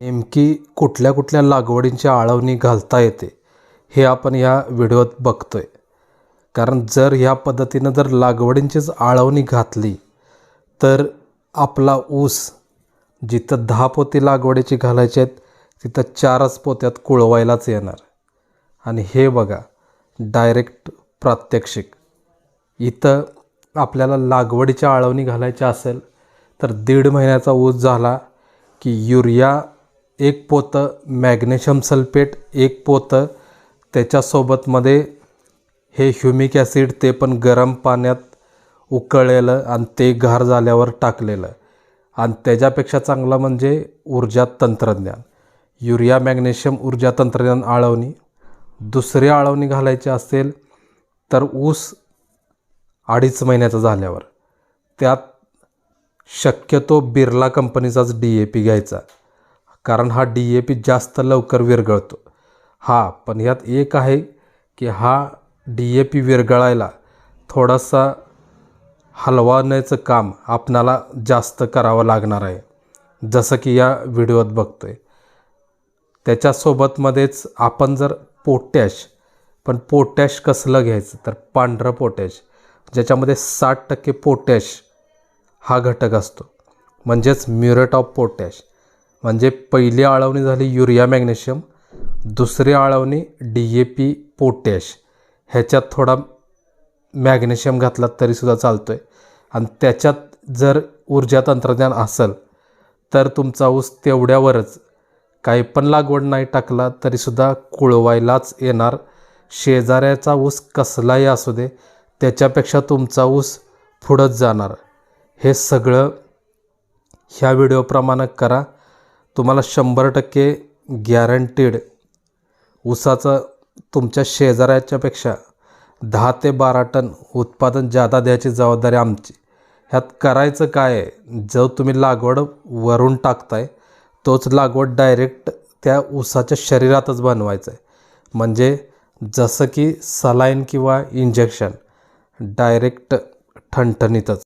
नेमकी कुठल्या कुठल्या लागवडींची आळवणी घालता येते हे आपण ह्या व्हिडिओत बघतोय. कारण जर ह्या पद्धतीनं जर लागवडींचीच आळवणी घातली तर आपला ऊस जिथं दहा पोती लागवडीची घालायची आहेत तिथं चारच पोत्यात कुळवायलाच येणार. आणि हे बघा डायरेक्ट प्रात्यक्षिक. इथं आपल्याला लागवडीच्या आळवणी घालायच्या असेल तर दीड महिन्याचा ऊस झाला की युरिया एक पोतं मॅग्नेशियम सल्फेट एक पोतं त्याच्यासोबतमध्ये हे ह्युमिक ॲसिड ते पण गरम पाण्यात उकळलेलं आणि ते गार झाल्यावर टाकलेलं. आणि त्याच्यापेक्षा चांगलं म्हणजे ऊर्जा तंत्रज्ञान. युरिया मॅग्नेशियम ऊर्जा तंत्रज्ञान आळवणी. दुसरी आळवणी घालायची असेल तर ऊस अडीच महिन्याचा झाल्यावर त्यात शक्यतो बिर्ला कंपनीचाच डी ए पी घ्यायचा. कारण हा डी ए पी जास्त लवकर विरघळतो. हा पण ह्यात एक आहे की हा डी ए पी विरघळायला थोडासा हलवाण्याचं काम आपणाला जास्त करावं लागणार आहे. जसं की या व्हिडिओत बघतो आहे त्याच्यासोबतमध्येच आपण जर पोटॅश पण पोटॅश कसलं घ्यायचं? तर पांढरं पोटॅश. ज्याच्यामध्ये साठ टक्के पोटॅश हा घटक असतो. म्हणजेच म्युरेट ऑफ पोटॅश. म्हणजे पहिली आळवणी झाली युरिया मॅग्नेशियम. दुसरी आळवणी डी ए पी पोटॅश. ह्याच्यात थोडा मॅग्नेशियम घातला तरीसुद्धा चालतो आहे आणि त्याच्यात जर ऊर्जा तंत्रज्ञान असेल तर तुमचा ऊस तेवढ्यावरच. काही पण लागवड नाही टाकला तरीसुद्धा कुळवायलाच येणार. शेजाऱ्याचा ऊस कसलाही असू दे त्याच्यापेक्षा तुमचा ऊस पुढंच जाणार. हे सगळं ह्या व्हिडिओप्रमाणे करा. तुम्हाला शंभर टक्के गॅरंटीड ऊसाचं तुमच्या शेजाऱ्याच्यापेक्षा दहा ते बारा टन उत्पादन जादा द्यायची जबाबदारी आमची. ह्यात करायचं काय आहे? जो तुम्ही लागवड वरून टाकताय तोच लागवड डायरेक्ट त्या ऊसाच्या शरीरातच बनवायचं आहे. म्हणजे जसं की सलाईन किंवा इंजेक्शन डायरेक्ट ठणठणीतच.